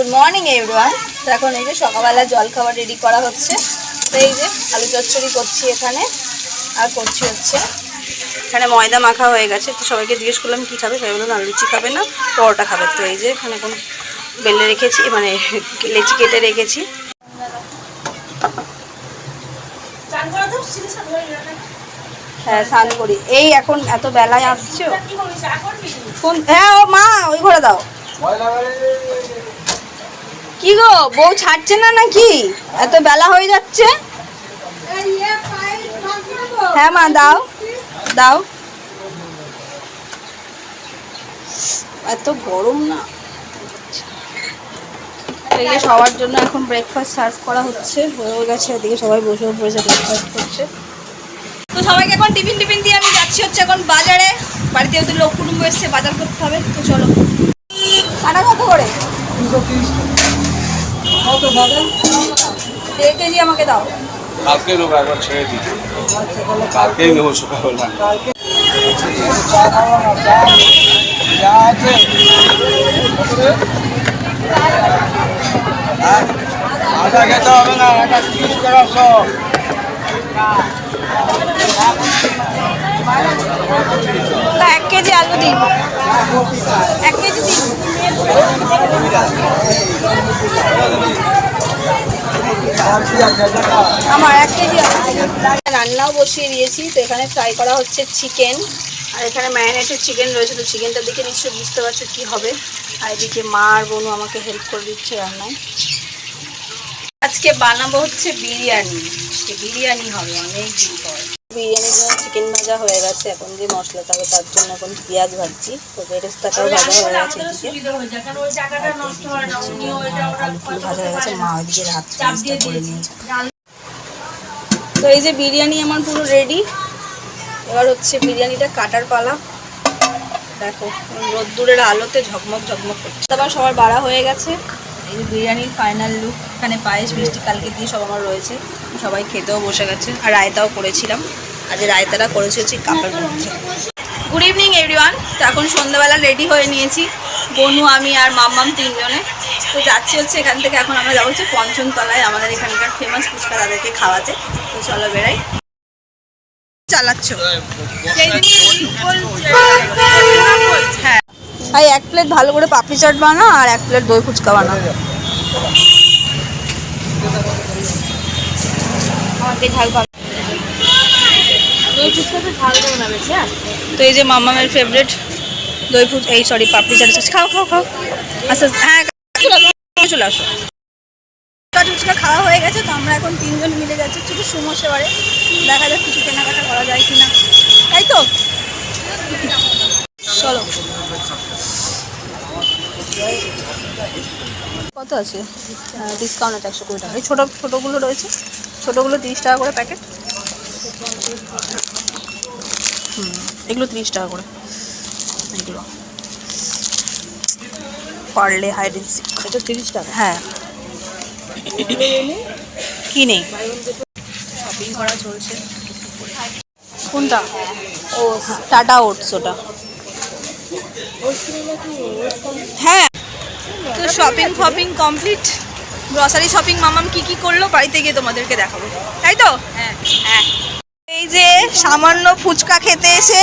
Good morning everyone তো এখন এই যে সকালবেলা জল খাবার রেডি করা হচ্ছে। তো এই যে আলু চচ্চড়ি করছি এখানে। আর করছি হচ্ছে এখানে ময়দা মাখা হয়ে গেছে। তো সবাইকে জিজ্ঞেস করলাম কী খাবে? সবাই বললাম আলু লুচি খাবে না পরোটা খাবে। তো এই যে এখানে এখন বেলে রেখেছি মানে লেচি কেটে রেখেছি। হ্যাঁ স্নান করি। এই এখন এত বেলায় আসছো? কোন হ্যাঁ ও মা ওই ঘরে দাও। কি গো, বউ ছাড়ছে না নাকি? এত বেলা হয়ে যাচ্ছে। হ্যাঁ মা, দাও দাও। এত গরম না। এদিকে সবার জন্য এখন ব্রেকফাস্ট সার্ভ করা হচ্ছে হয়ে গেছে, এদিকে সবাই বসে পড়েছে ব্রেকফাস্ট করছে। তো সবাইকে এখন টিফিন টিফিন দিয়ে আমি যাচ্ছি হচ্ছে এখন বাজারে। বাড়িতে ওদের লোক কুটুম্ব এসছে, বাজার করতে হবে, তো চলো। কাটা কত করে? দেড় কেজি আমাকে দাও। কালকে নেব একবার ছেড়ে দিই। কালকেই নেব সকালবেলা। আটা খেতে হবে না একটা তিরিশ টাকা সব। এক কেজি আলু দিন। এক কেজি দিন। আমার এক কেজি রান্নাও বসিয়ে দিয়েছি। তো এখানে ফ্রাই করা হচ্ছে চিকেন আর এখানে ম্যারিনেটেড চিকেন রয়েছে। তো চিকেনটা দেখে নিশ্চয়ই বুঝতে পারছ কী হবে। আর এদিকে মা আর বোনু আমাকে হেল্প করে দিচ্ছে রান্নায়। আজকে বানাবো হচ্ছে বিরিয়ানি। বিরিয়ানি হবে, অনেক দিন পর। বিরিয়ানির জন্য চিকেন ভাজা হয়ে গেছে এখন যে মশলাটা হবে তার জন্য এখন পেঁয়াজ ভাজছি তো বেরেস্তাটাও ভাজা হয়ে গেছে ভাজা হয়ে গেছে মা ওইদিকে রাত করে নিয়েছে। তো এই যে বিরিয়ানি আমার পুরো রেডি এবার হচ্ছে বিরিয়ানিটা কাটার পালা। দেখো রোদ্দুরের আলোতে ঝকমক ঝকমক করছে। আবার সবার বাড়া হয়ে গেছে। এই যে বিরিয়ানির ফাইনাল লুক এখানে পায়েস মিষ্টি কালকে দিয়ে সব আমার রয়েছে। সবাই খেতেও বসে গেছে আর রায়তাও করেছিলাম। যে রায়তাটা করেছি হচ্ছে কাপের মধ্যে। গুড ইভিনিং এভরিওয়ান তো এখন সন্ধ্যাবেলা রেডি হয়ে নিয়েছি। বনু, আমি আর মাম্মাম তিনজনে। তো যাচ্ছি হচ্ছে এখান থেকে। এখন আমরা যাব হচ্ছে পঞ্চমতলায়, আমাদের এখানকার ফেমাস ফুচকা তাদেরকে খাওয়াতে। তো চলো বেড়াই। হ্যাঁ। এক প্লেট ভালো করে পাপড়ি আর এক প্লেট দই ফুচকা আমাকে ঝাল পাবে দই ফুচকাটা ঝাল দেবো না বেশি হ্যাঁ তো এই যে মামামের ফেভারিট দই ফুচ এই সরি পাপড়ি চাট। খাও খাও খাও। আচ্ছা হ্যাঁ চলে আসো, ফুচকা খাওয়া হয়ে গেছে তো আমরা এখন তিনজন মিলে যাচ্ছি শুধু সুমোসে বারে দেখা যাক কিছু কেনাকাটা করা যায় কিনা। তাই তো? চলো। কত আছে? ডিসকাউন্ট আছে একশো কুড়ি টাকা। এই ছোটো ছোটোগুলো রয়েছে। ছোটোগুলো তিরিশ টাকা করে প্যাকেট। হুম এগুলো তিরিশ টাকা করে। এগুলো। পারলে হাইড এটা তিরিশ টাকা? হ্যাঁ। কি নেই? শপিং করা চলছে। কোনটা? ও টাটা ওটস ওটা। হ্যাঁ। তো শপিং ফপিং কমপ্লিট গ্রসারি শপিং মামাম কি কি করল? বাড়িতে গিয়ে তোমাদেরকে দেখাবো। তাই তো? হ্যাঁ। হ্যাঁ। এই যে সামান্য ফুচকা খেতে এসে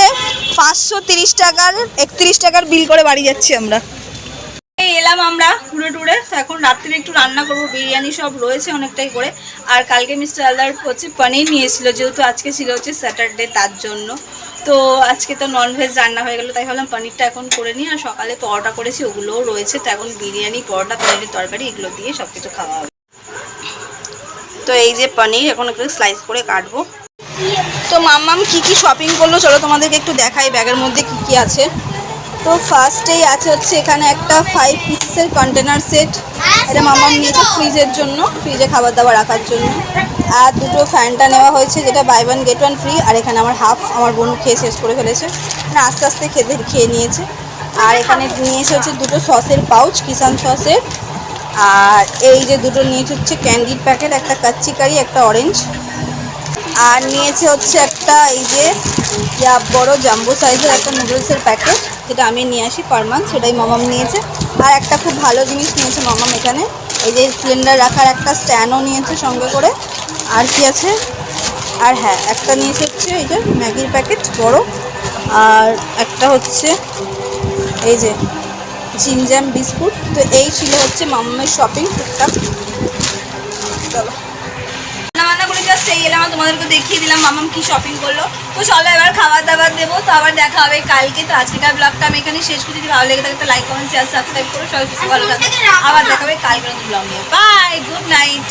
পাঁচশো তিরিশ টাকার, একত্রিশ টাকার বিল করে বাড়ি যাচ্ছি আমরা। এলাম আমরা টুরে টুরে। তো এখন রাত্রে একটু রান্না করব, বিরিয়ানি সব রয়েছে অনেকটাই করে। আর কালকে মিস্টার আলার হচ্ছে পনির নিয়েছিল, যেহেতু আজকে ছিল হচ্ছে স্যাটারডে তার জন্য। তো আজকে তো ননভেজ রান্না হয়ে গেল, তাই ভাবলাম পনিরটা এখন করে নিই। আর সকালে পরোটা করেছি, ওগুলোও রয়েছে। তো এখন বিরিয়ানি, পরোটা, পনিরের তরকারি, এগুলো দিয়ে সব কিছু খাওয়া হবে। তো এই যে পনির, এখন একটু স্লাইস করে কাটবো। তো মাম্মাম কি কি শপিং করল? চলো তোমাদেরকে একটু দেখাই ব্যাগের মধ্যে কি কি আছে। তো ফার্স্টেই আছে হচ্ছে এখানে একটা ফাইভ পিসের কন্টেনার সেট এটা মাম্মাম নিয়েছে ফ্রিজের জন্য ফ্রিজে খাবার দাবার রাখার জন্য। আর দুটো ফ্যানটা নেওয়া হয়েছে, যেটা buy one get one free আর এখানে আমার হাফ আমার বোন খেয়ে শেষ করে ফেলেছে। মানে আস্তে আস্তে খেতে, খেয়ে নিয়েছে। আর এখানে নিয়েছে হচ্ছে দুটো সসের পাউচ কিষান সসের আর এই যে দুটো নিয়েছে হচ্ছে ক্যান্ডির প্যাকেট একটা কাচ্চি কারি, একটা অরেঞ্জ আর নিয়েছে হচ্ছে একটা এই যে বড় জাম্বো সাইজের একটা নুডলসের প্যাকেট যেটা আমি নিয়ে আসি পার মান্থ সেটাই মামাম নিয়েছে। আর একটা খুব ভালো জিনিস নিয়েছে মামাম এখানে, এই যে সিলিন্ডার রাখার একটা স্ট্যান্ডও নিয়েছে সঙ্গে করে। আর কি আছে? আর হ্যাঁ একটা নিয়েছে হচ্ছে এই যে ম্যাগির প্যাকেট বড়। আর একটা হচ্ছে এই যে জিমজ্যাম বিস্কুট। তো এই ছিল হচ্ছে মামামের শপিং টুকটাক। চলো। জাস্ট এই এলাম তোমাদেরকে দেখিয়ে দিলাম, মামাম কি শপিং করল। তো চলো এবার খাবার দাবার দেবো, তো আবার দেখা হবে কালকে। তো আজকের ব্লগটা আমি এখানে শেষ করে। যদি ভালো লেগে থাকে লাইক কমেন্ট শেয়ার সাবস্ক্রাইব করো। সবাই ভালো থাকবে আবার দেখা হবে কালকে নতুন ব্লগ বাই গুড নাইট